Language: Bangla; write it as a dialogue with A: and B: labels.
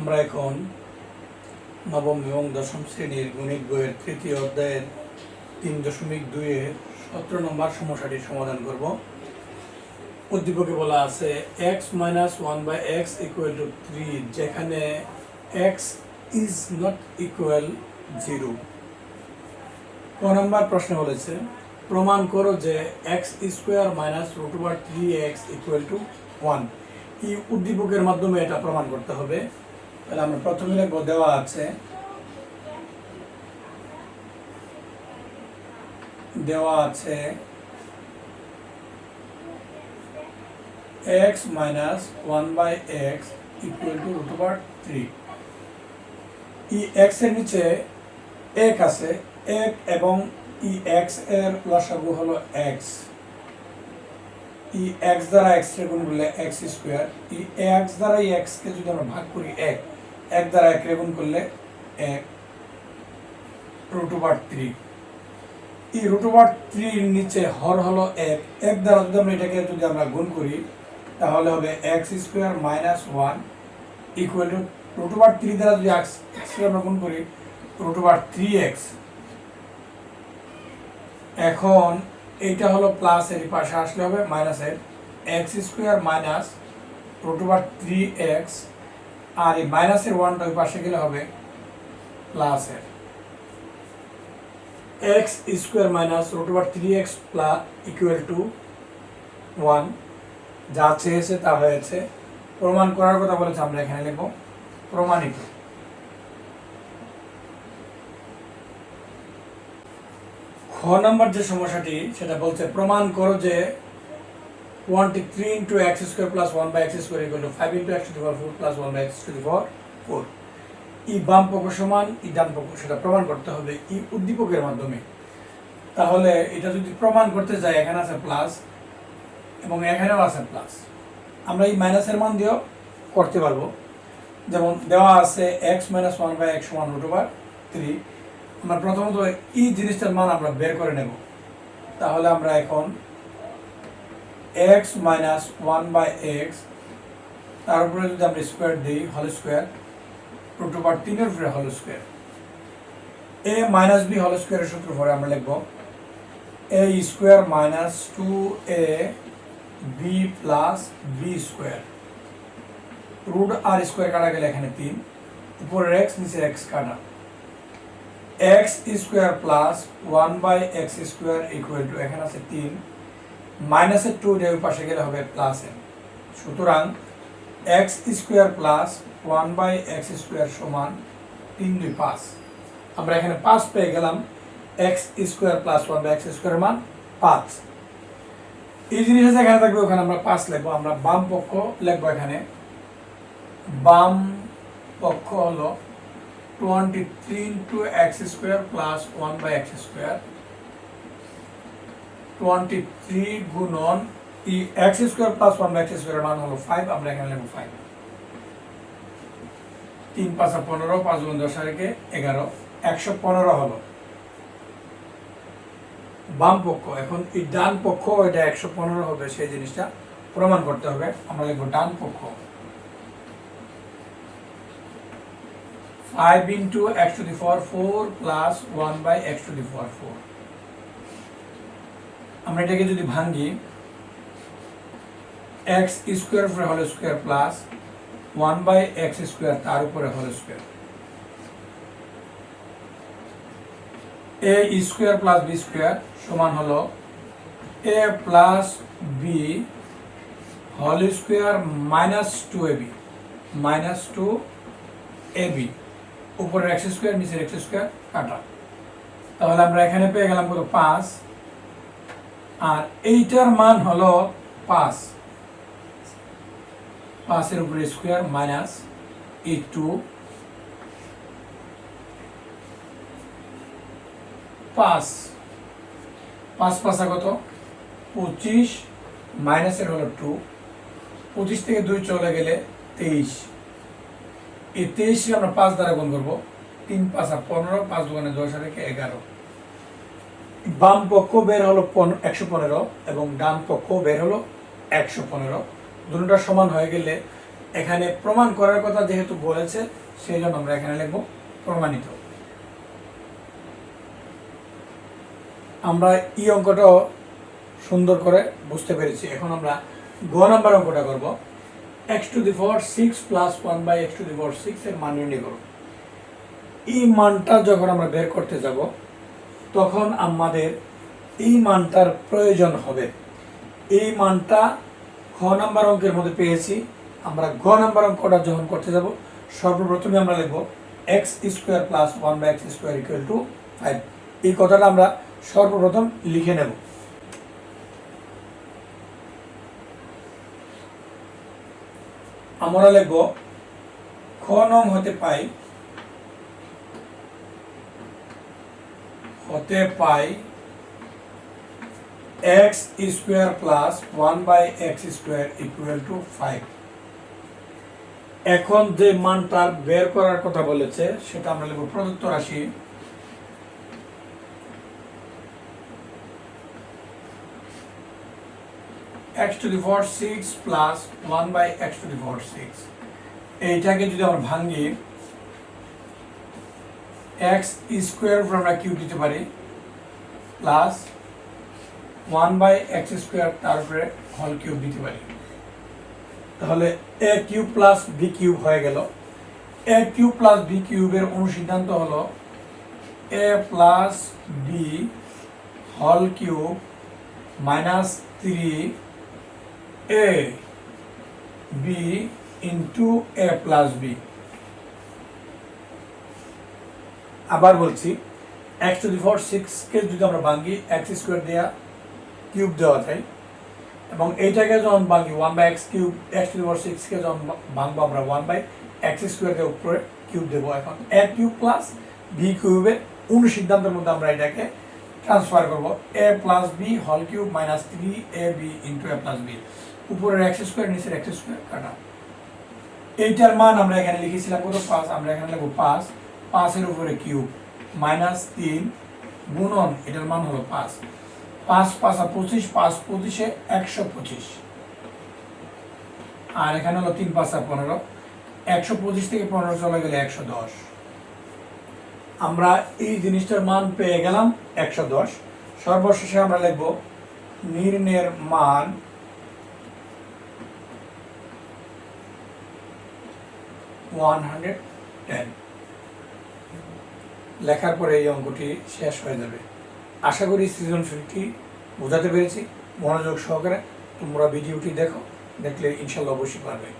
A: আমরা এখন নবম এবং দশম শ্রেণির গণিত বইয়ের তৃতীয় অধ্যায়ের তিন দশমিক দুইয়ের সতেরো নম্বর সমস্যাটির সমাধান করব। উদ্দীপকে বলা আছে x minus one by x equal to three যেখানে x is not equal zero ক নম্বর প্রশ্ন বলেছে, প্রমাণ করো যে x square minus root over three x equal to one এই উদ্দীপকের মাধ্যমে এটা প্রমাণ করতে হবে। তাহলে আমরা প্রথমে লিখব, দেওয়া আছে। দেওয়া আছে x minus one by x equal to root over three ই এক্সের নিচে এক আছে, এক এবং ই এক্সের লসাগু হলো এক্স ই এক্স দ্বারা এক্স রে গুণ করলে এক্স স্কোয়ার ই এক্স দ্বারা এক্স কে যদি আমরা ভাগ করি এক এক দ্বারা এক রে গুণ করলে এক রুট ওভার থ্রি এই রুট ওভার থ্রির নিচে হর হলো এক। এক দ্বারা যদি আমরা এটাকে যদি আমরা গুণ করি, তাহলে হবে x square minus one equal to root over three দ্বারা যদি এক্স এক্স আমরা গুণ করি রুট ওভার থ্রি এক্স এখন এইটা হলো প্লাস এর পাশে আসলে হবে মাইনাসের x square minus root over three x আর এই মাইনাসের ওয়ানটা ওই পাশে গেলে হবে প্লাসের x square minus root over three x plus equal to one যা চেয়েছে তা হয়েছে। প্রমাণ করার কথা বলেছে, আমরা এখানে লিখব প্রমাণিত। খ নম্বর যে সমস্যাটি, সেটা বলছে, প্রমাণ করো যে twenty three into x square plus one by x square equal to five into x to the power four plus one by x to the power four ই বাম পক্ষ সমান, ই ডান পক্ষ, সেটা প্রমাণ করতে হবে ই উদ্দীপকের মাধ্যমে। তাহলে এটা যদি প্রমাণ করতে যাই এখানে আছে প্লাস এবং এখানেও আছে প্লাস আমরা এই মাইনাসের মান দিয়েও করতে পারব। যেমন দেওয়া আছে x minus one by x সমান রুট ওভার থ্রি আমরা প্রথমত এই জিনিসটার মান আমরা বের করে নেব। তাহলে আমরা এখন x minus one by x তার উপরে যদি আমরা স্কোয়ার দিই হল স্কোয়ার রুট ওভার তিনের উপরে হল স্কোয়ার এ মাইনাস বি হল স্কোয়ারের সূত্র পরে আমরা লিখব A square minus two A B plus B square root R square কাটা গেলে এখানে তিন, উপরের এক্স নিচে এক্স কাটা। X square plus one by x square equal to এখানে আছে তিন। মাইনাসের টু ওই পাশে গেলে হবে প্লাস এন সুতরাং x square plus one by x square সমান তিন দুই পাঁচ। আমরা এখানে পাঁচ পেয়ে গেলাম x square plus one by x square মান পাঁচ। এই জিনিসটা যেখানে থাকবে, ওখানে আমরা পাঁচ লিখব। আমরা বাম পক্ষ লিখব এখানে। বাম পক্ষ হলো twenty three into x square plus one by x square twenty three গুণন ই x square plus one x square মান হলো ফাইভ আমরা এখানে লিখব ফাইভ তিন পাঁচা পনেরো পাঁচ গুণ দশ রেখে এগারো একশো পনেরো হলো বাম পক্ষ এখন এই ডান পক্ষ এটা একশো পনেরো হবে সেই জিনিসটা প্রমাণ করতে হবে আমরা লিখব ডান পক্ষ five into x to the four four plus one by x to the four four আমরা এটাকে যদি ভাঙি এক্স স্কোয়ার উপরে হল square plus one by x square তার উপরে হল square A square plus B square সমান হলো এ প্লাস বি হল square minus two A B minus two A B উপরের এক্স স্কোয়ার নিচের এক্স স্কোয়ার কাটা। তাহলে আমরা এখানে পেয়ে গেলাম কত? পাঁচ। আর এইটার মান হলো পাঁচ। পাঁচের উপরে স্কোয়ার মাইনাস এই টু পাঁচ। পাঁচ পাঁচা কত? পঁচিশ। মাইনাসের হলো টু পঁচিশ থেকে দুই চলে গেলে তেইশ। এই তেইশে আমরা পাঁচ দ্বারা গুণ করব। তিন পাঁচা পনেরো, পাঁচ দোকানে দশ রেখে এগারো। বাম পক্ষ বের হলো একশো পনেরো এবং ডান পক্ষ বের হলো একশো পনেরো। দুটোটা সমান হয়ে গেলে এখানে প্রমাণ করার কথা যেহেতু বলেছে, সেই জন্য আমরা এখানে লিখব প্রমাণিত। আমরা এই অঙ্কটাও সুন্দর করে বুঝতে পেরেছি। এখন আমরা গ নাম্বার অঙ্কটা করব। X to the four six plus one by x to the four six এর মান নির্ণয় করব। এই মানটা যখন আমরা বের করতে যাব তখন আমাদের এই মানটার প্রয়োজন হবে। এই মানটা খ নাম্বার অঙ্কের মধ্যে পেয়েছি। আমরা ঘ নাম্বার অঙ্কটা যখন করতে যাব, সর্বপ্রথমে আমরা লিখব x square plus one by x square equal to five এই কথাটা আমরা সর্বপ্রথম লিখে নেব। আমরা লিখব, খ নং হতে পাই হতে পাই x square plus one by x square equal to five এখন যে মানটা বের করার কথা বলেছে, সেটা আমরা লিখব প্রদত্ত রাশি। The four six plus one by x to the four six এইটাকে যদি আমরা ভাঙি এক্স স্কোয়ার উপর আমরা কিউব দিতে পারি plus one by x square তার উপরে হল কিউব দিতে পারি। তাহলে a cube plus b cube হয়ে গেল। এ কিউব প্লাস বি কিউবের অনুসিদ্ধান্ত হলো এ প্লাস বি হল cube minus three a b into a plus b আবার বলছি এক্স টু দি ফোর সিক্সকে যদি আমরা ভাঙি এক্স স্কোয়ার দেওয়া কিউব দেওয়া যায়, এবং এইটাকে যখন ভাঙি one by x cube x to the four সিক্সকে যখন ভাঙবো আমরা ওয়ান বাই এক্স স্কোয়ারকে উপরে কিউব দেবো এখন। এ কিউব প্লাস বি কিউবের অনুসিদ্ধান্তের মধ্যে আমরা এটাকে ট্রান্সফার করব। এ প্লাস বি হল cube minus three a b into a plus b উপরের এক্স স্কোয়ার নিচের এক্স স্কোয়ার কাটা। এইটার মান আমরা এখানে লিখেছিলাম কত? পাঁচ। আমরা এখানে লিখব পাঁচ। পাঁচের উপরে কিউব, মাইনাস তিন গুণন, এটার মান হলো পাঁচ। পাঁচ, পাঁচা পঁচিশ, পাঁচ পঁচিশে একশো পঁচিশ। আর এখানে হলো তিন, পাঁচা পনেরো। একশো পঁচিশ থেকে পনেরো চলে গেলে একশো দশ। আমরা এই জিনিসটার মান পেয়ে গেলাম একশো দশ। সর্বশেষে আমরা লিখব নির্ণয়ের মান ওয়ান হান্ড্রেড টেন। লেখার পরে এই অঙ্কটি শেষ হয়ে যাবে। আশা করি সৃজনশীলটি বোঝাতে পেরেছি। মনোযোগ সহকারে তোমরা ভিডিওটি দেখো, দেখলে ইনশাল্লাহ অবশ্যই পারবে।